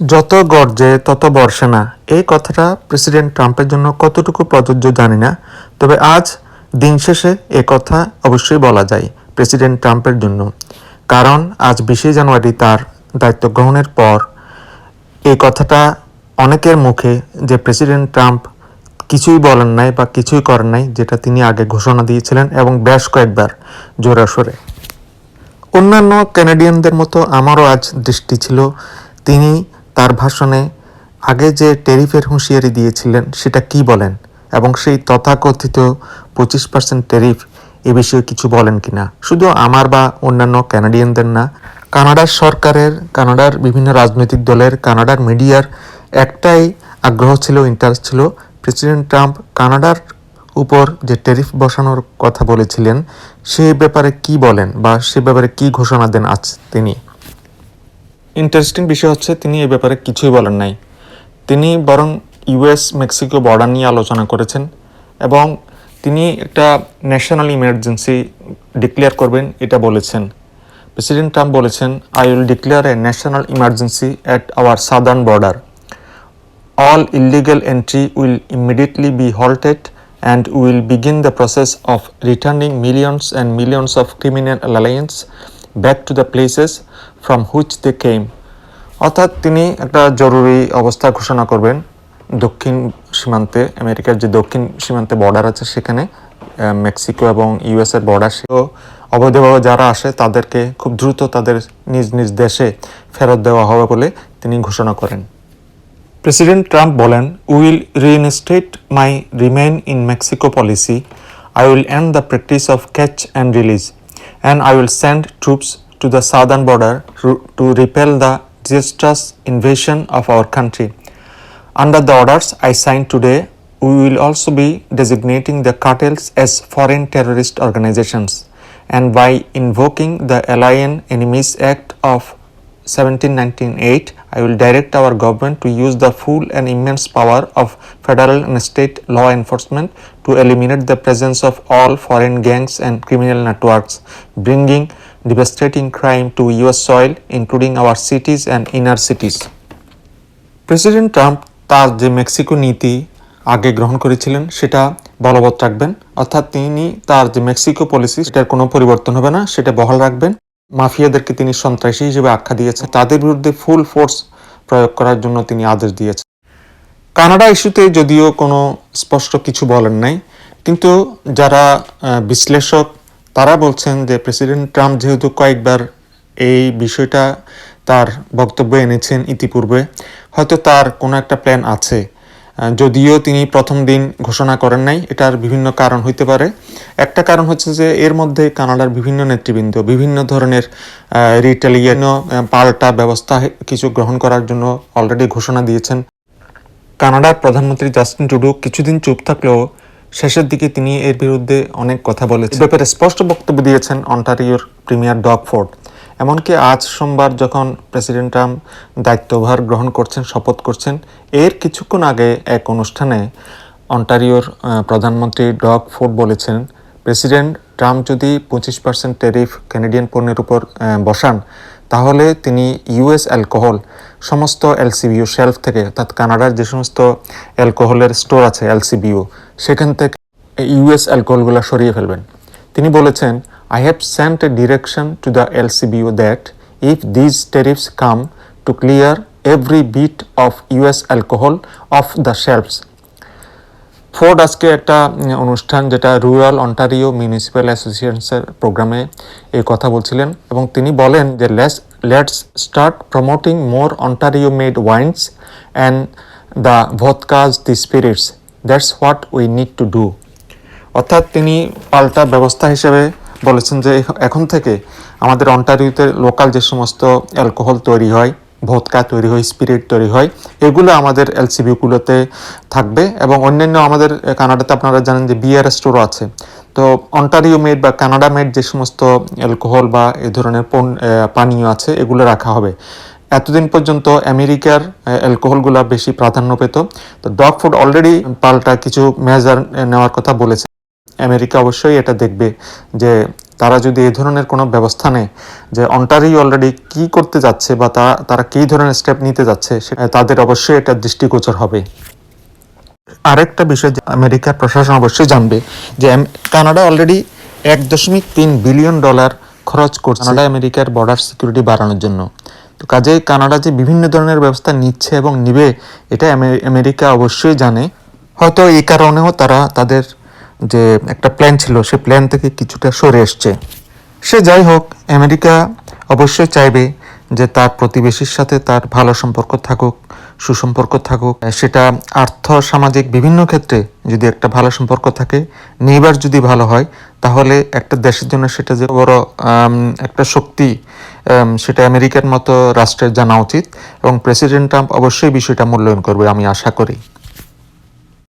যত গর্জে তত বর্ষে না। এই কথাটা প্রেসিডেন্ট ট্রাম্পের জন্য কতটুকু প্রযোজ্য জানি না, তবে আজ দিন শেষে এ কথা অবশ্যই বলা যায় প্রেসিডেন্ট ট্রাম্পের জন্য। কারণ আজ বিশে জানুয়ারি তার দায়িত্ব গ্রহণের পর এই কথাটা অনেকের মুখে যে প্রেসিডেন্ট ট্রাম্প কিছুই বলেন নাই বা কিছুই করেন নাই, যেটা তিনি আগে ঘোষণা দিয়েছিলেন এবং বেশ কয়েকবার জোরাসোরে অন্যান্য ক্যানাডিয়ানদের মতো আমারও আজ দৃষ্টি ছিল, তিনি তার ভাষণে আগে যে টেরিফের হুঁশিয়ারি দিয়েছিলেন, সেটা কি বলেন? এবং সেই তথাকথিত পঁচিশ পার্সেন্ট টেরিফ এ বিষয়ে কিছু বলেন কি না শুধু আমার বা অন্যান্য ক্যানাডিয়ানদের না, কানাডার সরকারের, কানাডার বিভিন্ন রাজনৈতিক দলের, কানাডার মিডিয়ার একটাই আগ্রহ ছিল ইন্টারেস্ট ছিল প্রেসিডেন্ট ট্রাম্প কানাডার উপর যে ট্যারিফ বসানোর কথা বলেছিলেন, সে ব্যাপারে কি বলেন বা সে ব্যাপারে কি ঘোষণা দেন আজ তিনি? ইন্টারেস্টিং বিষয় হচ্ছে তিনি এ ব্যাপারে কিছুই বলেন নাই। তিনি বরং ইউএস মেক্সিকো বর্ডার নিয়ে আলোচনা করেছেন এবং তিনি একটা ন্যাশনাল ইমার্জেন্সি ডিক্লেয়ার করবেন, এটা বলেছেন। প্রেসিডেন্ট ট্রাম্প বলেছেন I will declare a national emergency at our southern border all illegal entry will immediately be halted we will begin the process of returning millions and millions of criminal aliens back to the places from which they came অর্থাৎ তিনি একটা জরুরি অবস্থা ঘোষণা করবেন। দক্ষিণ সীমান্তে, আমেরিকার যে দক্ষিণ সীমান্তে বর্ডার আছে সেখানে মেক্সিকো এবং ইউএস এর বর্ডার সে অবৈধভাবে যারা আসে তাদেরকে খুব দ্রুত তাদের নিজ নিজ দেশে ফেরত দেওয়া হবে বলে তিনি ঘোষণা করেন। প্রেসিডেন্ট ট্রাম্প বলেন, will reinstate my remain in Mexico policy I will end the practice of catch and release and I will send troops to the southern border to repel the disastrous invasion of our country. Under the orders I signed today, we will also be designating the cartels as foreign terrorist organizations and by invoking the Alien Enemies Act of 1798, I will direct our government to use the full and immense power of federal and state law enforcement to eliminate the presence of all foreign gangs and criminal networks, bringing devastating crime to US soil, including our cities and inner cities. President Trump তার যে Mexico নীতি আগে গ্রহণ করেছিলেন সেটা বলবৎ রাখবেন। অর্থাৎ তিনি তার যে মেক্সিকো পলিসি সেটার কোনো পরিবর্তন হবে না সেটা বহাল রাখবেন। মাফিয়াদেরকে তিনি সন্ত্রাসী হিসেবে আখ্যা দিয়েছেন। তাদের বিরুদ্ধে ফুল ফোর্স প্রয়োগ করার জন্য তিনি আদেশ দিয়েছেন। কানাডা ইস্যুতে যদিও কোনো স্পষ্ট কিছু বলেন নাই, কিন্তু যারা বিশ্লেষক, তারা বলছেন যে প্রেসিডেন্ট ট্রাম্প যেহেতু কয়েকবার এই বিষয়টা তার বক্তব্য এনেছেন ইতিপূর্বে, হয়তো তার কোনো একটা প্ল্যান আছে। যদিও তিনি প্রথম দিন ঘোষণা করেন নাই, এটার বিভিন্ন কারণ হইতে পারে। একটা কারণ হচ্ছে যে এর মধ্যে কানাডার বিভিন্ন নেতৃবৃন্দ, বিভিন্ন ধরনের রিটেলিয়ান পাল্টা ব্যবস্থা কিছু গ্রহণ করার জন্য অলরেডি ঘোষণা দিয়েছেন। কানাডার প্রধানমন্ত্রী জাস্টিন টুডু কিছুদিন চুপ থাকলেও শেষের দিকে তিনি এর বিরুদ্ধে অনেক কথা বলেছেন। ব্যাপারে স্পষ্ট বক্তব্য দিয়েছেন অন্টারিওর প্রিমিয়ার ডগ ফোর্ড। এমনকি আজ সোমবার যখন প্রেসিডেন্ট ট্রাম্প দায়িত্বভার গ্রহণ করছেন, শপথ করছেন, এর কিছুক্ষণ আগে এক অনুষ্ঠানে অন্টারিওর প্রধানমন্ত্রী ডগ ফোর্ড বলেছেন, প্রেসিডেন্ট ট্রাম্প যদি পঁচিশ পার্সেন্ট ট্যারিফ ক্যানাডিয়ান পণ্যের উপর বসান, তাহলে তিনি ইউএস অ্যালকোহল সমস্ত এলসিবিউ শেলফ থেকে, অর্থাৎ কানাডার যে সমস্ত অ্যালকোহলের স্টোর আছে, এলসিবিউ, সেখান থেকে ইউএস অ্যালকোহলগুলো সরিয়ে ফেলবেন। তিনি বলেছেন I have sent a direction to the LCBO that if these tariffs come to clear every bit of US alcohol off the shelves Ford আজকে একটা অনুষ্ঠান যেটা রুরাল অন্টারিও মিউনিসিপ্যাল অ্যাসোসিয়েশনের প্রোগ্রামে এই কথা বলছিলেন এবং তিনি বলেন যে let's let's start promoting more Ontario made wines and the vodkas the spirits. That's what we need to do. অর্থাৎ তিনি পাল্টা ব্যবস্থা হিসেবে বলেছেন যে এখন থেকে আমাদের অন্টারিওতে লোকাল যে সমস্ত অ্যালকোহল তৈরি হয় ভোদকা তৈরি হয়, স্পিরিট তৈরি হয়, এগুলো আমাদের এলসিবিগুলোতে থাকবে এবং অন্যান্য আমাদের কানাডাতে আপনারা জানেন যে বিয়ার স্টোরও আছে। তো অন্টারিও মেড বা কানাডা মেড যে সমস্ত অ্যালকোহল বা এ ধরনের পানীয় আছে, এগুলো রাখা হবে। এতদিন পর্যন্ত আমেরিকার অ্যালকোহলগুলো বেশি প্রাধান্য পেত। তো ডগ ফুড অলরেডি পাল্টা কিছু মেজার নেওয়ার কথা বলেছে। আমেরিকা অবশ্যই এটা দেখবে যে তারা যদি এই ধরনের কোনো ব্যবস্থা নেয় যে অন্টারি অলরেডি কি করতে যাচ্ছে বা তারা তারা কী ধরনের স্টেপ নিতে যাচ্ছে তাদের অবশ্যই এটা দৃষ্টিগোচর হবে। আরেকটা বিষয় যে আমেরিকার প্রশাসন অবশ্যই জানবে যে কানাডা অলরেডি এক দশমিক তিন বিলিয়ন ডলার খরচ করছে কানাডা আমেরিকার বর্ডার সিকিউরিটি বাড়ানোর জন্য। তো কাজেই কানাডা যে বিভিন্ন ধরনের ব্যবস্থা নিচ্ছে এবং নিবে, এটা আমেরিকা অবশ্যই জানে। হয়তো এই কারণেও তারা তাদের যে একটা প্ল্যান ছিল, সে প্ল্যান থেকে কিছুটা সরে এসছে। সে যাই হোক, আমেরিকা অবশ্যই চাইবে যে তার প্রতিবেশীর সাথে তার ভালো সম্পর্ক থাকুক, সুসম্পর্ক থাকুক। সেটা আর্থ, সামাজিক বিভিন্ন ক্ষেত্রে যদি একটা ভালো সম্পর্ক থাকে, নেইবার যদি ভালো হয়, তাহলে একটা দেশের জন্য সেটা যে বড় একটা শক্তি সেটা আমেরিকার মতো রাষ্ট্রের জানা উচিত এবং প্রেসিডেন্ট ট্রাম্প অবশ্যই বিষয়টা মূল্যায়ন করবে, আমি আশা করি।